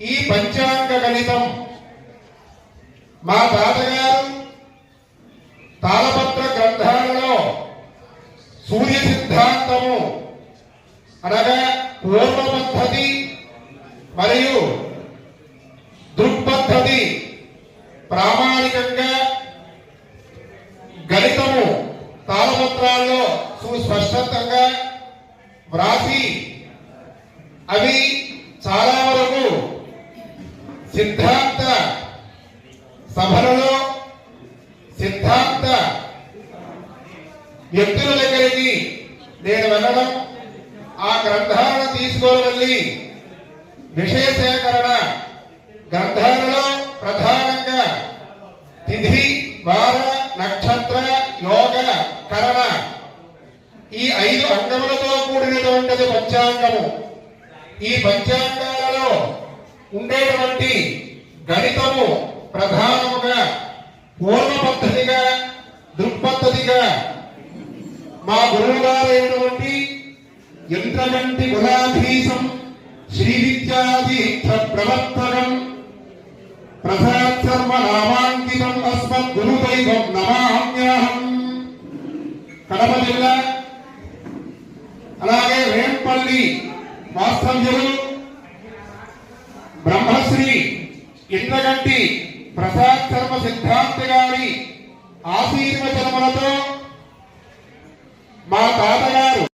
ఈ పంచాంగ గణితం. మా తాతగారు తాళపత్ర గ్రంథాలలో సూర్య సిద్ధాంతము అనగా పూర్వ పద్ధతి మరియు దృక్పద్ధతి ప్రామాణికంగా గణితము తాళపత్రాల్లో సుస్పష్టంగా వ్రాసి అవి చాలా వరకు సిద్ధాంత సభలలో సిద్ధాంత వ్యక్తుల దగ్గరికి నేను వెళ్ళడం ఆ గ్రంథాలను తీసుకొని వెళ్ళి విషయ సేకరణ గ్రంథాలలో ప్రధానంగా తిథి వార నక్షత్ర యోగ కరణ ఈ ఐదు అంగములతో కూడినటువంటిది పంచాంగము. ఈ పంచాంగాల ఉండేటువంటి గణితము ప్రధానముగా పూర్వ పద్ధతిగా దృక్పద్ధతిగా మా గురువు గారైనటువంటి యంత్రగంటి గులాధీశం శ్రీ విద్యాది ప్రవర్తనం ప్రసాద్ శర్మ నామాంకితం అస్మత్ గురు దైవం నమాహమ్యాహం కడప జిల్లా అలాగే వేంపల్లి వాస్తవ్యులు బ్రహ్మశ్రీ ఇంద్రగంటి ప్రసాద్ శర్మ సిద్ధాంతి గారి ఆశీర్వచనములతో